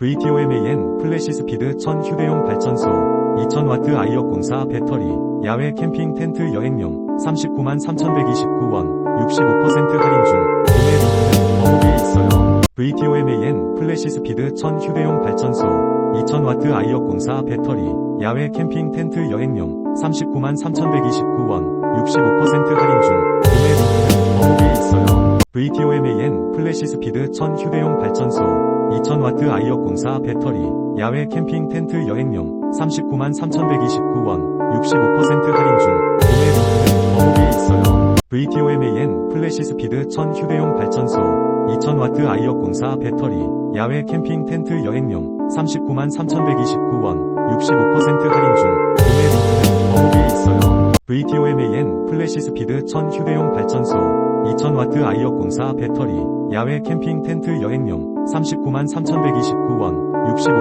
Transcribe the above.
VTOMAN 플래시 스피드 1000 휴대용 발전소 2000W 아이역 공사 배터리 야외 캠핑 텐트 여행용 39만 3129원 65% 할인 중 구매 링크는 더보기에 있어요. VTOMAN 플래시 스피드 1000 휴대용 발전소 2000W 아이역 공사 배터리 야외 캠핑 텐트 여행용 39만 3129원 65% 할인 중 구매 링크는 더보기에 있어요. VTOMAN 플래시 스피드 1000 휴대용 발전소 2000W 아이역 공사 배터리 야외 캠핑 텐트 여행용 39만 3129원 65% 할인 중 구매 링크는 더보기에 있어요. VTOMAN 플래시 스피드 1000 휴대용 발전소 2000W 아이역 공사 배터리 야외 캠핑 텐트 여행용 39만 3129원 65% 할인 중 구매 링크는 더보기에 있어요. VTOMAN 플래시 스피드 1000 휴대용 발전소 4000W 아이어 공사 배터리, 야외 캠핑 텐트 여행용, 393,129원, 65